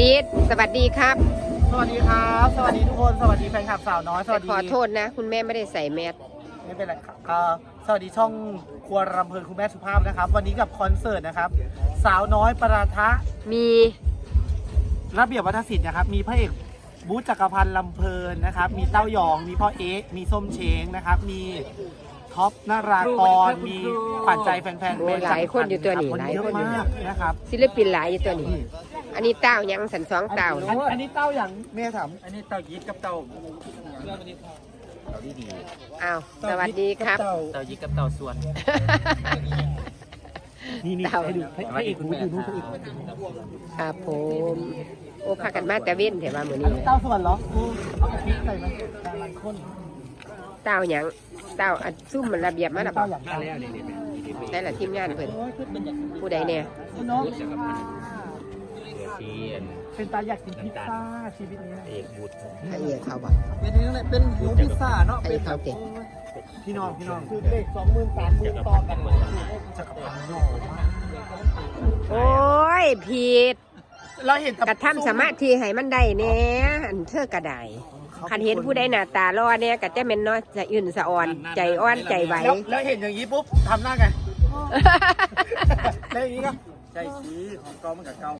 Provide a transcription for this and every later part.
พีทสวัสดีครับสวัสดีครับ สวัสดีทุกคน สวัสดีแฟนคลับสาวน้อย สวัสดีขอโทษนะ คุณแม่ไม่ได้ใส่แมสไม่เป็นไรครับเอ่อสวัสดีช่องครัวรำเพลินคุณแม่สุภาพนะครับ วันนี้กับคอนเสิร์ตนะครับ สาวน้อยประทะมีระเบียบวัฒนศิลป์นะครับ มีพระเอกบูธจักรพันธ์ลำเพลินนะครับ มีเต้ายอง มีพ่อเอ๊ะมีส้มเช้งนะครับ มีท็อปนารากร มีขวัญใจแฟนๆโอ้หลายคนอยู่ตัวนี้คนหลายเยอะคนอยู่มากนะครับ ศิลปินหลายอยู่ตัวนี้ อันนี้เต้ายังสันสองเต้าอันอันนี้เต้าอย่างแม่ถามอันนี้เต่ายีดกับเต่าอ้าวสวัสดีครับ เต้าเต่ายีดกับเต่าส่วน นี่นี่เต้าให้ดูพระเอกบูธอยู่นู่นพระเอกบูธครับผมโอ้พากันมาแต่เว้นเถอะว่ามืออันนี้นี้เต้าส่วนเหรออืมเอากะทิใส่มันแต่มันข้นเต้ายังเต้าอัดซุ่มมันระเบียบมันอะเต้าอย่างมาแล้วนี่นี่ได้ละทีมงานเพิ่นผู้ใดเนี่ยเนาะเดี๋ยว ที่อันเป็นตาอยากกินพิซซ่าชีวิตนี้เอกบุตรไอ้เหี้ยเขาบอกเป็นนี่แหละเป็นหมูพิซซ่าเนาะไอ้เขาเก่งพี่น้องพี่น้องคือเลขสองหมื่นสามหมื่นต่อกันจะกระพันหน่อมากโอ้ยผิดเราเห็นกระทำสมาธิให้มันได้แหน่อันเธอกระไดคันเห็นผู้ใดหน้าตาล่อเนี่ยก็จะเป็นน้อยจะอื่นสะอ่อน ใจอ่อนใจไหวแล้วแล้วเห็นอย่างนี้ปุ๊บทำหน้าไงแล้วอย่างนี้ก็ใจชี้ของกองมันกับเกา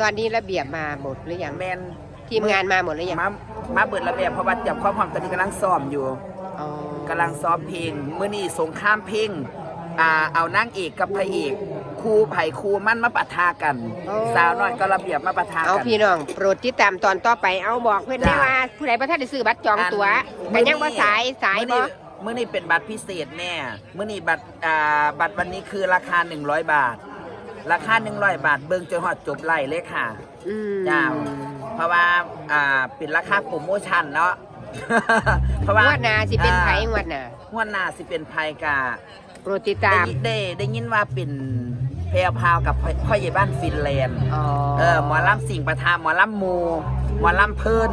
ตอนนี้ระเบียบมาหมดหรือยังแมนทีมงานมาหมดหรือยังมามาเบิดระเบียบเพราะว่าเตรียมความพร้อมตอนนี้กำลังซ้อมอยู่อ๋อกำลังซ้อมเพลงเมื่อนี้สงครามเพลงอ่าเอานางเอกกับพระเอกคู่ไผ่คู่มั่นมาปะทะกัน สาวน้อยก็ระเบียบมาปะทะเอากันพี่น้องโปรดติดตามตอนต่อไปเอาบอกเพื่อนได้จ้ะว่า ผู้ใดประทัดได้ซื้อบัตรจองตั๋วมื้กัอนนี้ยังว่าสายสายมื้บ่อนี้มื้อนี้เป็นบัตรพิเศษแน่มื้อนี้บัตรอ่าบัตรวันนี้คือราคา 100 บาท ราคา100บาทเบิ่งจนฮอดจบไล่เลยค่ะอืมจ้าเพราะว่าอ่าเป็นราคาโปรโมชั่นเนาะ เพราะงว่างวดหน้าสิเป็นไผอ่างวดหน้างวดหน้าสิเป็นไผกะโปรดติดได้ตามยิได้ได้ยินว่าเป็นแพรวพราวกับพ่อพ่อใหญ่บ้านฟินแลนด์อ๋อ เออหมอลำสิ่งประทาหมอลำหมูหมอลำเพิ่น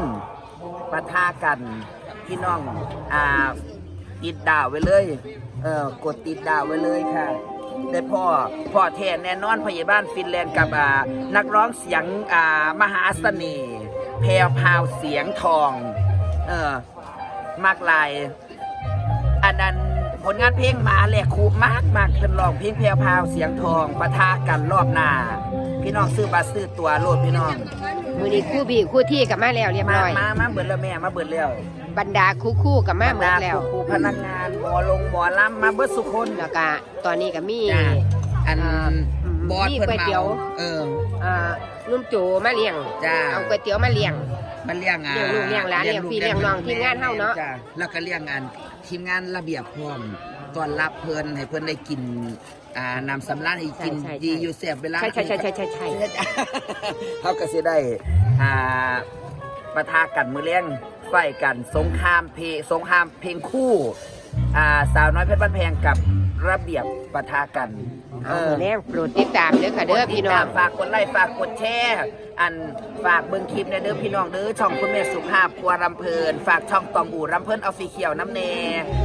ประทากันพี่น้องอ่าติดดาวไว้เลยเออกดติดดาวไว้เลยค่ะ ได้พ่อพ่อแทนแน่นอนพยาบ้านฟินแลนด์กับอ่านักร้องเสียงอ่ามหาเสน่ห์แพรวพราวเสียงทองเออมากลาย อันนั้นผลงานเพลงหมาแหลกคูมากมากเป็นร้องเพลงแพรวพราวเสียงทองปะทะกันรอบหน้า พี่น้องซื้อบัตรซื้อตัวโลดพี่น้อง มือนี้คู่พี่คู่ที่กับมาแล้วเรียบมาร้อย มามาเบิดแล้วแม่มาเบิดแล้วบรรดาคู่คู่กับมาหมดแล้ว ครูพนักงานหมอลงหมอลำมาเบิดสุคน แล้วก็ตอนนี้ก็มี จ้าอันอ่าบอสมีเพิ่นก๋วยเตี๋เมายวเอออ่านุ่มโจมาเลี้ยง จ้า เอาก๋วยเตี๋ยวมาเลี้ยง มันเลี้ยงอะเลี้ยงลูกเลี้ยงหลานเลี้ยงพี่เลี้ยงน้องทีมงานเฮาเนาะ จ้แล้วก็เลี้ยงอันทีมงานระเบียบพร้อม ตอนรับเพิ่นให้เพิ่นได้กินอ่านำสำราญให้กินใช่ใช่ใช่ ดีอยู่แซ่บเวลา ใช่ใช่ใช่ใช่ใช่ใช่ เขาก็สิได้อ่าปะทะกันมือเลี้ยงไฟกันสงครามเพลงสงครามเพลงคู่อ่าสาวน้อยเพชรบ้านแพงกับระเบียบปะทะกัน เอามือแรงโปรดติดตามเด้อค่ะเด้อพี่น้อง ฝากกดไลค์ฝากกดแชร์อันฝากเบิ่งคลิปในเด้อพี่น้องเด้อช่องคุณแม่สุภาพครัวรำเพลิน ฝากช่องตองอู่รำเพลินออฟฟิเชียลน้ำเน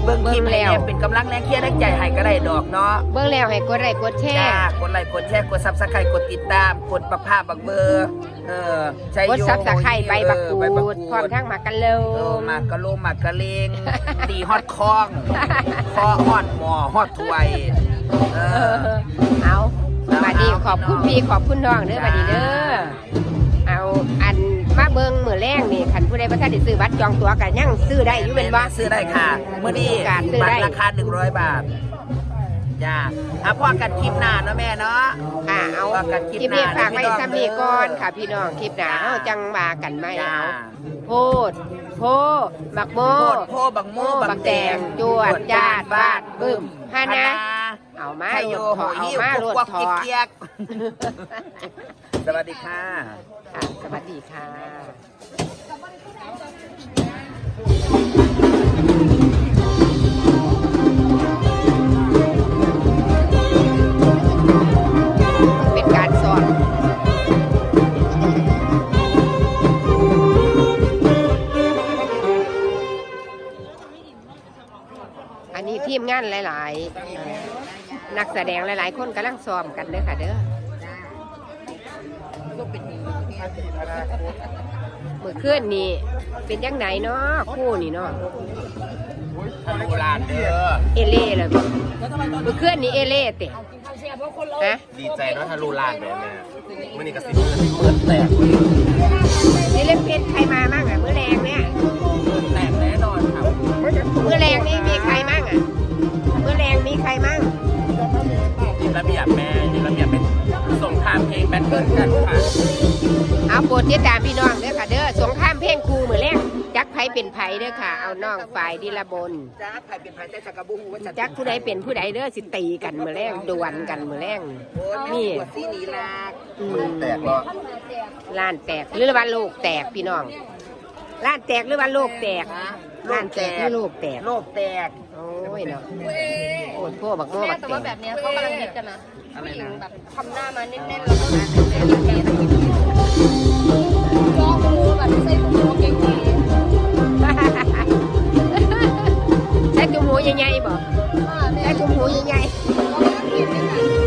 เบิ่งคลิปเบิ่งแล้แล้ววเป็นกำลังแรงเคียร์แรงใจให้ก็ได้ดอกเนาะเบิ่งแล้วให้กดไลค์กดแชจ้าร์กดไลค์กดแชร์กดซับสไครต์กดติดตามกดประภาพบักเบอร์เออใช้กดโยซับสไครต์ใบบักเอกูอใบบักดกูพร้อมทั้งหมากกันเลเออหมากกะโลหมากกะเลงตีฮอดคล้องคอฮอดหมอฮอดถ้วย เอเอออ เอาบัดนี้ขอบคุณพี่ขอบคุณน้องเด้อบัดนี้เด้อ เอาอันมาเบิ่งมื้อแรงนี่คันผู้ใดบ่ทันได้ซื้อบัตรจองตั๋วก็ยังซื้อได้อยู่เป็นบ่ซื้อได้ค่ะเมื่อนี้มีโอกาสซื้อบัตได้รราคา 100 บาทจ้าอะพอกันคลิปหน้าเนาะแม่เนาะ ค่ะเอาว่ากันคลิปคลิปนี้หน้าฝากไว้พี่น้องซ้ำนี้ก่อนเด้อค่ะพี่น้องคลิปหน้าเฮาจังมากันใหม่จ้า เอาโพดโพบักโมโพดโพบักโมบักแดงจวดจาดบาดบึ้มฮานะ เอามาไทยโหลโยดโหถอเอาหิ้วมากุโหลกดกวักถอเกียกๆสวัสดีค่ะ ค่ะสวัสดีค่ะเป็นการสอน อันนี้ทีมงานหลายๆเอ่อ นักแสดงหลายๆ คนกำลังซ้อมกันเด้อค่ะเด้อเมื่อคืนนี่เป็นยังไงเนาะคู่นี่เนาะทะลุลานเด้อเอเล่เลยบ่เมื่อคืนนี่เอเล่เตะฮะดีใจเนาะทะลุลานแบบแม่มื่อนี้ก็สิบเมื่อแตกนี่เล่นเป็นใครมามั่งอะมื้อแรงเนี่ยแตกแน่นอนครับมื้อแรงนี่มีใครมั่งอะมื้อแรงมีใครมั่งยิน ระเบียบแม่ยินระเบียบเป็นสงครามเพลงแบทเทิลกันค่ะเอาโปรดติดตามพี่น้องเด้อค่ะเด้อสงครามเพลงครูมื้อแรงจักไผเป็นไผเด้อค่ะ เอาน้องฝ่ายดีละบนจ้าใครเป็นใครแต่จักรบุ้งว่าจะจักผู้ใดเป็นผู้ใดเด้อสิตีกันมื้อแรงดวลกันมื้อแรงโอ้ยนี่ปวดซีนีลากอืมือมแตกเนาะล้านแตกหรือว่าโลกแตกพี่น้องล้านแตกหรือว่าโลกแตก ล้านแตกหรือโลกแตกโลกแตก โอ้ยเนาะโอ้ยพวกบักโม่แม่บักแต่แตว่ากแบบเนี้ยเขากำลังฮิตกันนะอะไรผู้หญินะงแบบทำหน้ามาแน่นๆแล้วก็แบบแก่ๆแต่กินจ้องมูแบบไม่ใช่มูเก๋ใช้จุ่มหูใหญ่ๆบ่ๆอ่าแม่ใช้จุ่มหูใหญ่เราก็ต้องกินด้วยกัน